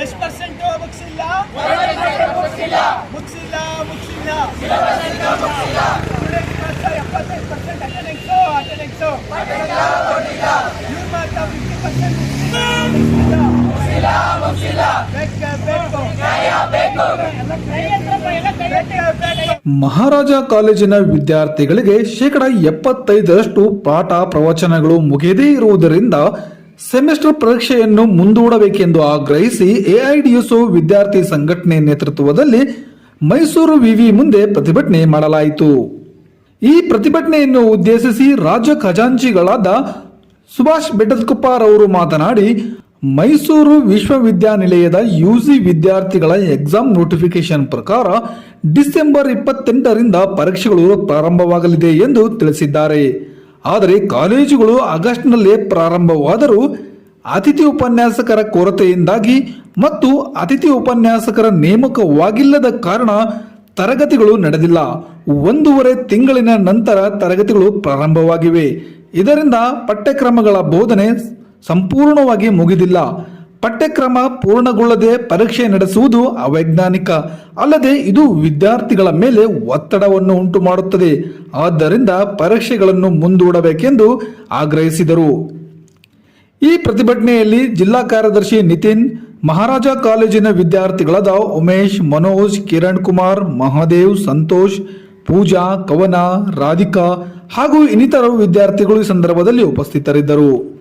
ಎಷ್ಟು ಮಹಾರಾಜ ಕಾಲೇಜಿನ ವಿದ್ಯಾರ್ಥಿಗಳಿಗೆ ಶೇಕಡ ಎಪ್ಪತ್ತೈದರಷ್ಟು ಪಾಠ ಪ್ರವಚನಗಳು ಮುಗಿಯದೇ ಇರುವುದರಿಂದ ಸೆಮಿಸ್ಟರ್ ಪರೀಕ್ಷೆಯನ್ನು ಮುಂದೂಡಬೇಕೆಂದು ಆಗ್ರಹಿಸಿ ಎಐಡಿಎಸ್ಒ ವಿದ್ಯಾರ್ಥಿ ಸಂಘಟನೆ ನೇತೃತ್ವದಲ್ಲಿ ಮೈಸೂರು ವಿವಿ ಮುಂದೆ ಪ್ರತಿಭಟನೆ ಮಾಡಲಾಯಿತು. ಈ ಪ್ರತಿಭಟನೆಯನ್ನು ಉದ್ದೇಶಿಸಿ ರಾಜ್ಯ ಖಜಾಂಚಿಗಳಾದ ಸುಭಾಷ್ ಬೆಟ್ಟದಕುಪ್ಪಾರ್ ಅವರು ಮಾತನಾಡಿ, ಮೈಸೂರು ವಿಶ್ವವಿದ್ಯಾನಿಲಯದ ಯುಜಿ ವಿದ್ಯಾರ್ಥಿಗಳ ಎಕ್ಸಾಮ್ ನೋಟಿಫಿಕೇಶನ್ ಪ್ರಕಾರ ಡಿಸೆಂಬರ್ ಇಪ್ಪತ್ತೆಂಟರಿಂದ ಪರೀಕ್ಷೆಗಳು ಪ್ರಾರಂಭವಾಗಲಿದೆ ಎಂದು ತಿಳಿಸಿದ್ದಾರೆ. ಆದರೆ ಕಾಲೇಜುಗಳು ಆಗಸ್ಟ್ನಲ್ಲೇ ಪ್ರಾರಂಭವಾದರೂ ಅತಿಥಿ ಉಪನ್ಯಾಸಕರ ಕೊರತೆಯಿಂದಾಗಿ ಮತ್ತು ಅತಿಥಿ ಉಪನ್ಯಾಸಕರ ನೇಮಕವಾಗಿಲ್ಲದ ಕಾರಣ ತರಗತಿಗಳು ನಡೆದಿಲ್ಲ. ಒಂದೂವರೆ ತಿಂಗಳಿನ ನಂತರ ತರಗತಿಗಳು ಪ್ರಾರಂಭವಾಗಿವೆ. ಇದರಿಂದ ಪಠ್ಯಕ್ರಮಗಳ ಬೋಧನೆ ಸಂಪೂರ್ಣವಾಗಿ ಮುಗಿದಿಲ್ಲ. ಪಠ್ಯಕ್ರಮ ಪೂರ್ಣಗೊಳ್ಳದೆ ಪರೀಕ್ಷೆ ನಡೆಸುವುದು ಅವೈಜ್ಞಾನಿಕ. ಅಲ್ಲದೆ ಇದು ವಿದ್ಯಾರ್ಥಿಗಳ ಮೇಲೆ ಒತ್ತಡವನ್ನು ಉಂಟು ಮಾಡುತ್ತದೆ ಆದ್ದರಿಂದ ಪರೀಕ್ಷೆಗಳನ್ನು ಮುಂದೂಡಬೇಕೆಂದು ಆಗ್ರಹಿಸಿದರು. ಈ ಪ್ರತಿಭಟನೆಯಲ್ಲಿ ಜಿಲ್ಲಾ ಕಾರ್ಯದರ್ಶಿ ನಿತಿನ್, ಮಹಾರಾಜ ಕಾಲೇಜಿನ ವಿದ್ಯಾರ್ಥಿಗಳಾದ ಉಮೇಶ್, ಮನೋಜ್, ಕಿರಣ್ ಕುಮಾರ್, ಮಹಾದೇವ್, ಸಂತೋಷ್, ಪೂಜಾ, ಕವನ, ರಾಧಿಕಾ ಹಾಗೂ ಇನ್ನಿತರ ವಿದ್ಯಾರ್ಥಿಗಳು ಈ ಸಂದರ್ಭದಲ್ಲಿ ಉಪಸ್ಥಿತರಿದ್ದರು.